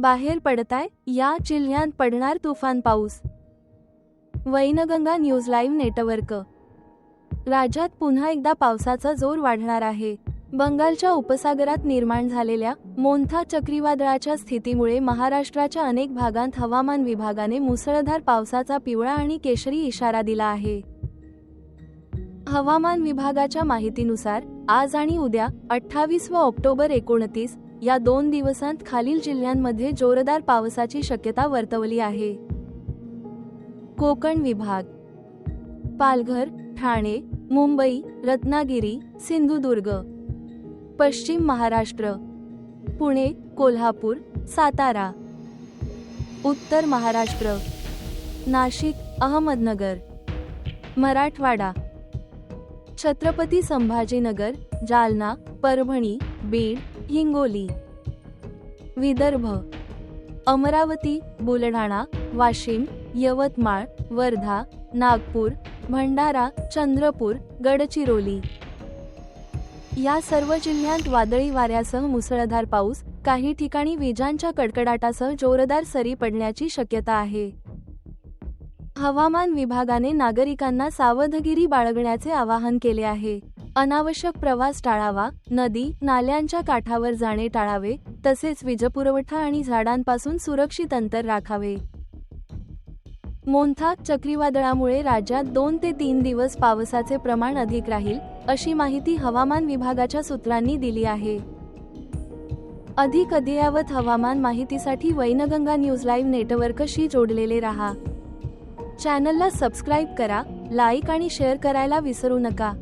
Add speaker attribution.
Speaker 1: बाहेर पडताय या जिल्ह्यात पडणार तुफान पाऊस. Wainganga news live network. राज्यात पुन्हा एकदा पावसाचा जोर वाढणार आहे. बंगालच्या उपसागरात निर्माण झालेल्या मोन्था चक्रीवादळाच्या स्थितीमुळे महाराष्ट्राच्या अनेक भागांत हवामान विभागाने मुसळधार पावसाचा पिवळा आणि केशरी इशारा दिला आहे. हवामान विभागाच्या माहितीनुसार आज आणि उद्या अठ्ठावीस व ऑक्टोबर एकोणतीस या दोन दिवसांत खालील जिल्ह्यांमध्ये जोरदार पावसाची शक्यता वर्तवली आहे. कोकण विभाग. पालघर ठाणे मुंबई रत्नागिरी सिंधुदुर्ग. पश्चिम महाराष्ट्र. पुणे कोल्हापूर सातारा. उत्तर महाराष्ट्र. नाशिक अहमदनगर. मराठवाडा. छत्रपती संभाजीनगर जालना परभणी बीड हिंगोली. विदर्भ. अमरावती बुलढाणा वाशिम यवतमाळ वर्धा नागपूर भंडारा चंद्रपूर गडचिरोली. या सर्व जिल्ह्यांत वादळी वाऱ्यासह मुसळधार पाऊस काही ठिकाणी विजांच्या कडकडाटासह जोरदार सरी पडण्याची शक्यता आहे. हवामान विभागाने नागरिकांना सावधगिरी बाळगण्याचे आवाहन केले आहे. अनावश्यक प्रवास टाळावा नदी नाल्यांच्या काठावर जाणे टाळावे तसेच वीजपुरवठा आणि झाडांपासून सुरक्षित अंतर राखावे. मोंथा चक्रीवादळामुळे राज्यात दोन ते तीन दिवस पावसाचे प्रमाण अधिक राहील अशी माहिती हवामान विभागाच्या सूत्रांनी दिली आहे. अधिक अद्ययावत हवामान माहितीसाठी वैनगंगा न्यूज लाईव्ह नेटवर्कशी जोडलेले रहा. चॅनलला सबस्क्राईब करा लाईक आणि शेअर करायला विसरू नका.